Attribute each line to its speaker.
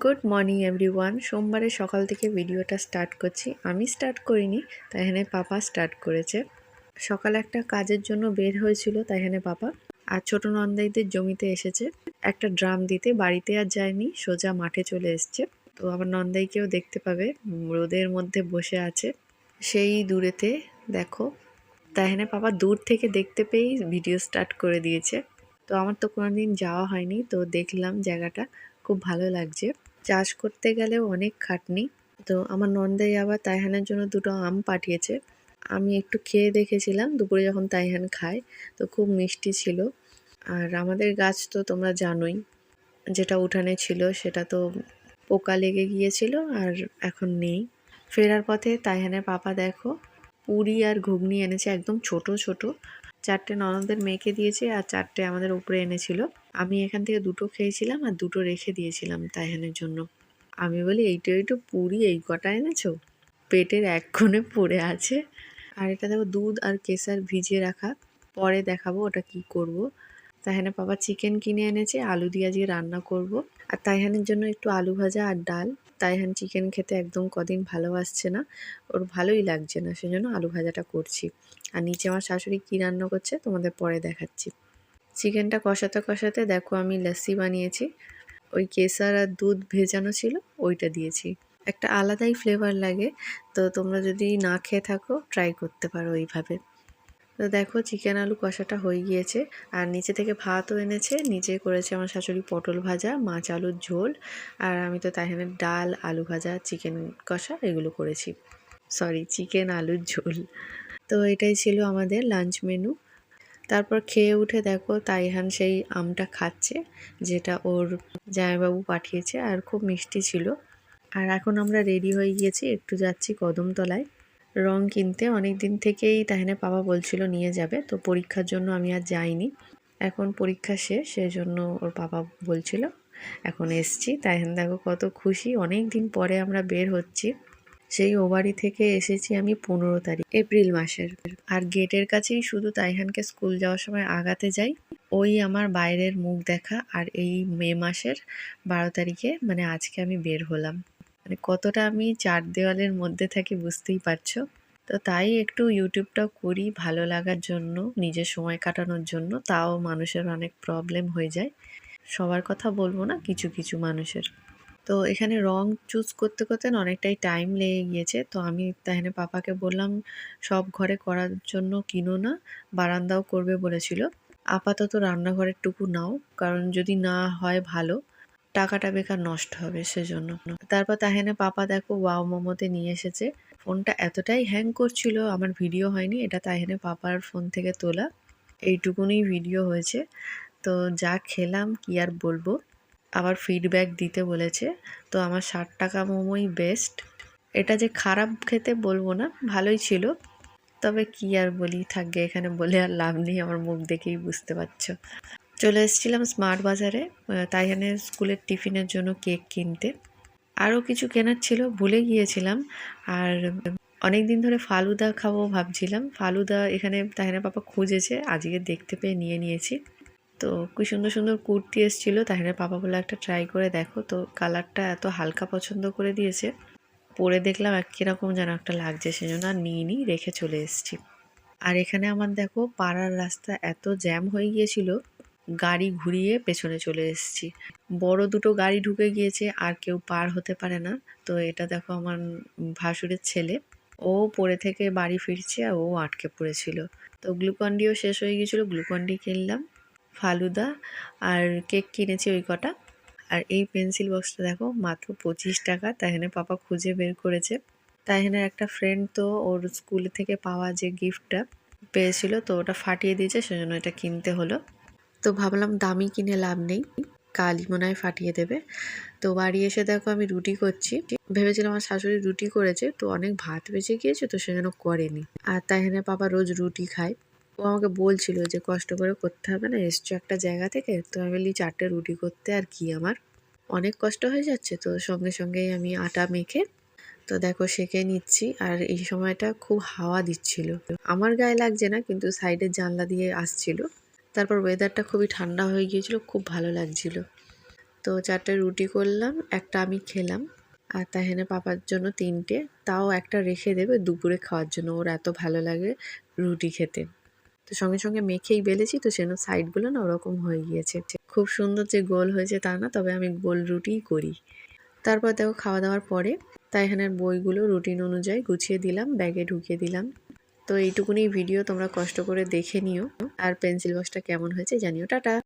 Speaker 1: Good morning everyone সোমবারে সকাল থেকে ভিডিওটা স্টার্ট করছি। আমি স্টার্ট করিনি, তাই এখানে পাপা স্টার্ট করেছে। সকালে একটা কাজের জন্য বের হয়েছিল, তাই এখানে পাপা। আর ছোট নন্দাইদের জমিতে এসেছে। একটা ড্রাম দিতে, বাড়িতে আর যায়নি, সোজা মাঠে চলে এসছে। তো আমার নন্দাইকেও দেখতে পাবে রোদের মধ্যে বসে আছে। সেই দূরেতে, দেখো এখানে পাপা দূর থেকে দেখতে পেয়েই ভিডিও স্টার্ট করে দিয়েছে। তো আমার তো কোনো দিন যাওয়া হয়নি, তো দেখলাম জায়গাটা, খুব ভালো লাগছে। চাষ করতে গেলেও অনেক খাটনি। তো আমার নন্দাই আবার তাইহানের জন্য দুটো আম পাঠিয়েছে। আমি একটু খেয়ে দেখেছিলাম, দুপুরে যখন তাইহান খায়, তো খুব মিষ্টি ছিল। আর আমাদের গাছ তো তোমরা জানোই, যেটা উঠানে ছিল সেটা তো পোকা লেগে গিয়েছিল আর এখন নেই। ফেরার পথে তাইহানের পাপা দেখো, পুরি আর ঘুগনি এনেছে একদম ছোট ছোট। চারটে ননদের মেয়েকে দিয়েছে আর চারটে আমাদের উপরে এনেছিল। আমি এখান থেকে দুটো খেয়েছিলাম আর দুটো রেখে দিয়েছিলাম তাইহানের জন্য। আমি বলি, এইটো এইটো পুরি, এই কটা এনেছো? পেটের এক কোণে পড়ে আছে। আর এটা দেখো, দুধ আর কেসার ভিজিয়ে রাখা। পরে দেখাবো ওটা কি করব। তাইহানে বাবা চিকেন কিনে এনেছে, আলু দিয়ে আজকে রান্না করব। আর তাইহানের জন্য একটু আলু ভাজা আর ডাল। তাইহান চিকেন খেতে একদম কদিন ভালোবাসছে না। ওর ভালোই লাগছে না, সেজন্য আলু ভাজাটা করছি। আর নিচে আমার শাশুড়ি কী রান্না করছে তোমাদের পরে দেখাচ্ছি। চিকেনটা কষাতে কষাতে দেখো আমি লস্যি বানিয়েছি। ওই কেসার আর দুধ ভেজানো ছিল, ওইটা দিয়েছি। একটা আলাদাই ফ্লেভার লাগে, তো তোমরা যদি না খেয়ে থাকো ট্রাই করতে পারো ওইভাবে তো দেখো চিকেন আলু কষাটা হয়ে গিয়েছে। আর নিচে থেকে ভাতও এনেছে, নিচে করেছে আমার শাশুড়ি পটল ভাজা, মাছ আলুর ঝোল, আর আমি তো তাইখানে ডাল, আলু ভাজা, চিকেন কষা এগুলো করেছি। সরি চিকেন আলুর ঝোল। তো এটাই ছিল আমাদের লাঞ্চ মেনু তারপর খেয়ে উঠে দেখো তাইহান সেই আমটা খাচ্ছে, যেটা ওর জামাইবাবু পাঠিয়েছে, আর খুব মিষ্টি ছিল। আর এখন আমরা রেডি হয়ে গিয়েছি, একটু যাচ্ছি কদমতলায়। রং কিনতে অনেক দিন থেকেই তাহেনে বাবা বলছিল নিয়ে যাবে, তো পরীক্ষার জন্য আমি আর যাইনি। এখন পরীক্ষা শেষ, সেজন্য ওর বাবা বলছিল, এখন এসছি। তাইহান দেখো কত খুশি অনেক দিন পরে আমরা বের হচ্ছি। সেই ও বাড়ি থেকে এসেছি আমি পনেরো তারিখ, এপ্রিল মাসের। আর গেটের কাছেই শুধু তাইহানকে স্কুল যাওয়ার সময় আগাতে যাই। ওই আমার বাইরের মুখ দেখা, আর এই মে মাসের বারো তারিখে মানে আজকে আমি বের হলাম। মানে কতটা আমি চার দেওয়ালের মধ্যে থাকি বুঝতেই পারছ? তো তাই একটু ইউটিউবটাও করি ভালো লাগার জন্য, নিজের সময় কাটানোর জন্য, তাও মানুষের অনেক প্রবলেম হয়ে যায়। সবার কথা বলব না, কিছু কিছু মানুষের। তো এখানে রং চুজ করতে করতে অনেকটাই টাইম লেগে গিয়েছে। তো আমি তাহলে পাপাকে বললাম, সব ঘরে করার জন্য কিনো না, বারান্দাও করবে বলেছিল। আপাতত রান্নাঘরের টুকু নাও, কারণ যদি না হয় ভালো। টাকাটা বেকার নষ্ট হবে সেজন্য। তারপর তাহেনে, পাপা, দেখো, ওয়াও মোমোতে নিয়ে এসেছে। ফোনটা এতটাই হ্যাং করছিল, আমার ভিডিও হয়নি, এটা তাহেনে পাপার ফোন থেকে তোলা। এইটুকুনি ভিডিও হয়েছে। তো যা খেলাম, কি আর বলব? আবার ফিডব্যাক দিতে বলেছে। তো আমার ষাট টাকা মোমোই বেস্ট এটা যে খারাপ খেতে বলব না, ভালোই ছিল। তবে কি আর বলি, থাকবে এখানে বলে আর লাভ নেই, আমার মুখ দেখেই বুঝতে পারছ। চলে এসেছিলাম স্মার্ট বাজারে তাইহানের স্কুলের টিফিনের জন্য কেক কিনতে। আরও কিছু কেনার ছিল, ভুলে গিয়েছিলাম। আর অনেক দিন ধরে ফালুদা খাব ভাবছিলাম। ফালুদা এখানে তাহিনা পাপা খুঁজেছে, আজকে দেখতে পেয়ে নিয়ে নিয়েছি। তো কি সুন্দর সুন্দর কুর্তি এসেছিল তাহিনা পাপা বলে একটা ট্রাই করে দেখো। তো কালারটা এত হালকা পছন্দ করে দিয়েছে। পরে দেখলাম এক কীরকম যেন একটা লাগছে, সেজন্য আর নিয়ে নিই রেখে চলে এসেছি। আর এখানে আমার দেখো, পাড়ার রাস্তা এত জ্যাম হয়ে গিয়েছিল। গাড়ি ঘুরিয়ে পেছনে চলে এসেছি। বড় দুটো গাড়ি ঢুকে গিয়েছে, আর কেউ পার হতে পারে না। তো এটা দেখো আমার ভাসুরের ছেলে। ও পড়ে থেকে বাড়ি ফিরছে, আর ও আটকে পড়েছিল। তো গ্লুকন্ডিও শেষ হয়ে গিয়েছিল, গ্লুকন্ডি কিনলাম, ফালুদা, আর কেক কিনেছি ওই কটা। আর এই পেন্সিল বক্সটা দেখো, মাত্র পঁচিশ টাকা তাইহানে পাপা খুঁজে বের করেছে। তাইহানের একটা ফ্রেন্ড তো ওর স্কুল থেকে পাওয়া যে গিফটটা পেয়েছিল, তো ওটা ফাটিয়ে দিয়েছে, সেজন্য এটা কিনতে হলো। তো ভাবলাম দামি কিনে লাভ নেই। কালই মনে হয় ফাটিয়ে দেবে। তো বাড়ি এসে দেখো আমি রুটি করছি। ভেবেছিলাম আমার শাশুড়ি রুটি করেছে, তো অনেক ভাত বেঁচে গিয়েছে, তো সেজন্য করেনি। আর তাইহানে পাপা রোজ রুটি খায়। ও আমাকে বলছিল যে কষ্ট করে করতে হবে না, এসছো একটা জায়গা থেকে, তো আমি বলি চারটে রুটি করতে আর কি আমার? অনেক কষ্ট হয়ে যাচ্ছে, তো সঙ্গে সঙ্গেই আমি আটা মেখে, তো দেখো সেঁকে নিচ্ছি। আর এই সময়টা খুব হাওয়া দিচ্ছিল। আমার গায়ে লাগছে না, কিন্তু সাইডের জানলা দিয়ে আসছিল। তারপর ওয়েদারটা খুবই ঠান্ডা হয়ে গিয়েছিল, খুব ভালো লাগছিল। তো চারটে রুটি করলাম, একটা আমি খেলাম, আর তাহেনে পাপার জন্য তিনটে। তাও একটা রেখে দেবে দুপুরে খাওয়ার জন্য, ওর এত ভালো লাগে রুটি খেতে। তো সঙ্গে সঙ্গে মেখেই বেলেছি, তো সেন সাইডগুলো না ওরকম হয়ে গিয়েছে। খুব সুন্দর যে গোল হয়েছে তা না, তবে আমি গোল রুটিই করি। তারপর দেখো খাওয়া দাওয়ার পরে তাই এখানের বইগুলো রুটিন অনুযায়ী গুছিয়ে দিলাম, ব্যাগে ঢুকিয়ে দিলাম। তো এইটুকুনি ভিডিও তোমরা কষ্ট করে দেখে নিও। আর পেন্সিল বক্সটা কেমন হয়েছে জানিও। টাটা!